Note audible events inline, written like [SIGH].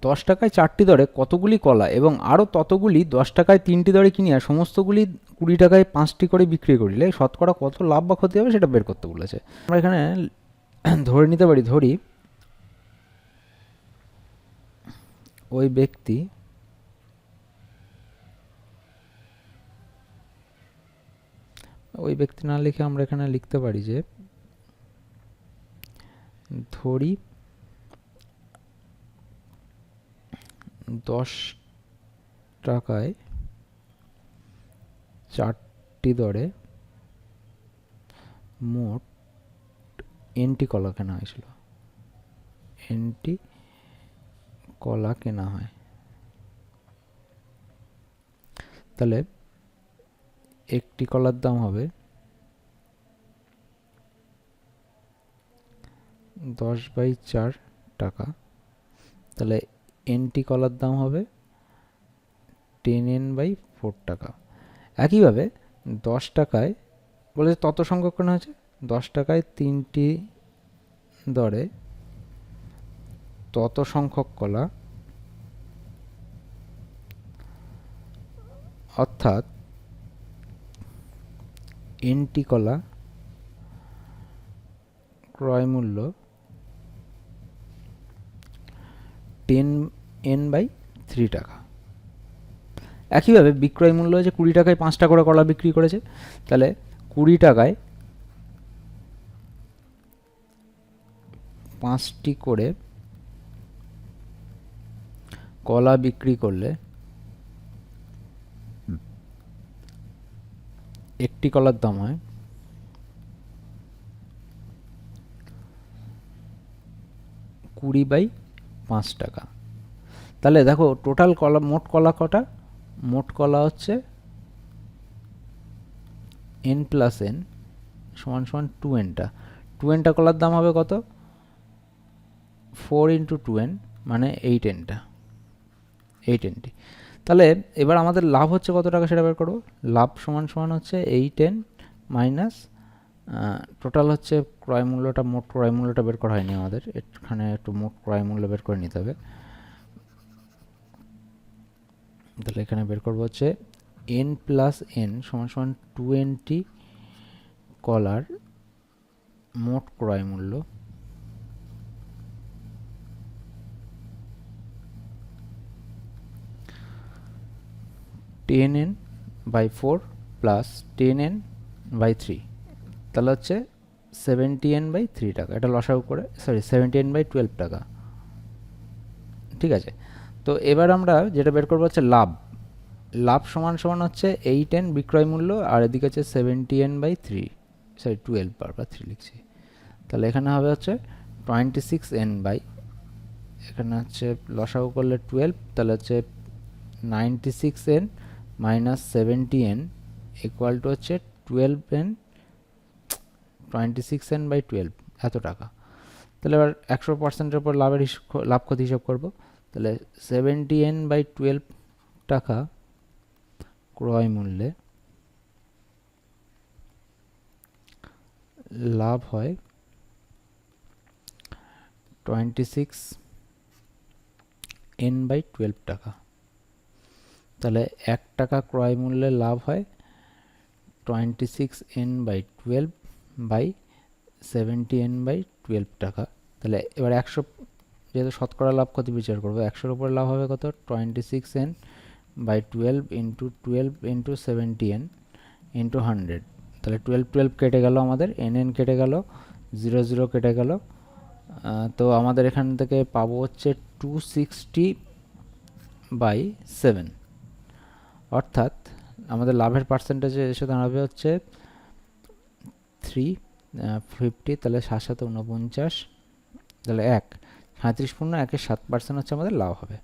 দশ টাকায় চারটি দরে কতগুলি কলা এবং আরও ততগুলি দশ টাকায় তিনটি দরে কিনিয়া সমস্তগুলি কুড়ি টাকায় পাঁচটি করে বিক্রি করিলে শতকরা কত লাভ বা ক্ষতি হবে সেটা বের করতে বলেছে। আমরা এখানে [CLEARS THROAT] ধরে নিতে পারি, ধরি ওই ব্যক্তি ওই ব্যক্তি না লিখে আমরা এখানে লিখতে পারি যে ধরি দশ টাকায় চারটি দরে মোট এনটি কলা কেনা হয়েছিল। এনটি কলা কেনা হয়। তাহলে একটি কলার দাম হবে দশ বাই চার টাকা। তাহলে এনটি কলার দাম হবে টেন এন বাই ফোর টাকা। একইভাবে দশ টাকায়, বলে তত সংখ্যক কেনা হয়েছে? দশ টাকায় তিনটি দরে তত সংখ্যক কলা। অর্থাৎ এনটি কলা ক্রয় মূল্য টেন এন বাই থ্রি টাকা। একইভাবে বিক্রয় মূল্য হচ্ছে কুড়ি টাকায় পাঁচটা করে কলা বিক্রি করেছে। তাহলে কুড়ি টাকায় পাঁচটি করে কলা বিক্রি করলে একটি কলার দাম হয় কুড়ি বাই পাঁচ টাকা। তাহলে দেখো টোটাল কলা, মোট কলা কটা? মোট কলা হচ্ছে এন প্লাস এন সমান সমান টু। এনটা টু এনটা কলার দাম হবে কত? ফোর ইন্টু টু এন মানে এইট এনটা এইট এনটি তাহলে এবার আমাদের লাভ হচ্ছে কত টাকা সেটা বের করব? লাভ সমান সমান হচ্ছে এইট এন মাইনাস টোটাল হচ্ছে ক্রয় মূল্যটা, মোট ক্রয় মূল্যটা বের করা হয়নি আমাদের। এখানে একটু মোট ক্রয় মূল্য বের করে নিতে হবে। তাহলে এখানে বের করব হচ্ছে এন প্লাস এন সমান সমান টু এনটি কলার মোট ক্রয় মূল্য। Ten n by four plus ten n by three তাহলে হচ্ছে সেভেন্টি এন বাই থ্রি টাকা। এটা লসাগু করে sorry seventy n by twelve টাকা। ঠিক আছে? তো এবার আমরা যেটা বের করব হচ্ছে লাভ। লাভ সমান সমান হচ্ছে এইট এন বিক্রয় মূল্য, আর এদিকে হচ্ছে seventy n by three sorry twelve বারবার থ্রি লিখছি। তাহলে এখানে হবে হচ্ছে টোয়েন্টি সিক্স এন বাই এখানে হচ্ছে লসাগু করলে টুয়েলভ তাহলে হচ্ছে ninety six n minus seventy n equal to হচ্ছে twelve n twenty six n by twelve, এত টাকা। তাহলে এবার একশো পার্সেন্টের উপর লাভের লাভ ক্ষতি হিসাব করব। তাহলে সেভেন্টি এন বাই টুয়েলভ টাকা ক্রয় মূল্যে লাভ হয় twenty six n by twelve টাকা। তাহলে এক টাকা ক্রয় মূল্যে লাভ হয় twenty six n by twelve by seventy n by twelve টাকা। তাহলে এবার একশো, যেহেতু শতকরা লাভ কত বিচার করব, একশোর উপরে লাভ হবে কত? Twenty six n by twelve into twelve into seventy n into hundred তাহলে টুয়েলভ টুয়েলভ কেটে গেল আমাদের এন এন কেটে গেল জিরো জিরো কেটে গেল। তো আমাদের এখান থেকে পাবো হচ্ছে টু সিক্সটি বাই সেভেন অর্থাৎ আমাদের লাভের পার্সেন্টেজে এসে দাঁড়াবে হচ্ছে থ্রি ফিফটি তাহলে সাত সাত উনপঞ্চাশ, তাহলে এক। সাঁত্রিশ পূর্ণ একের সাত পার্সেন্ট হচ্ছে আমাদের লাভ হবে।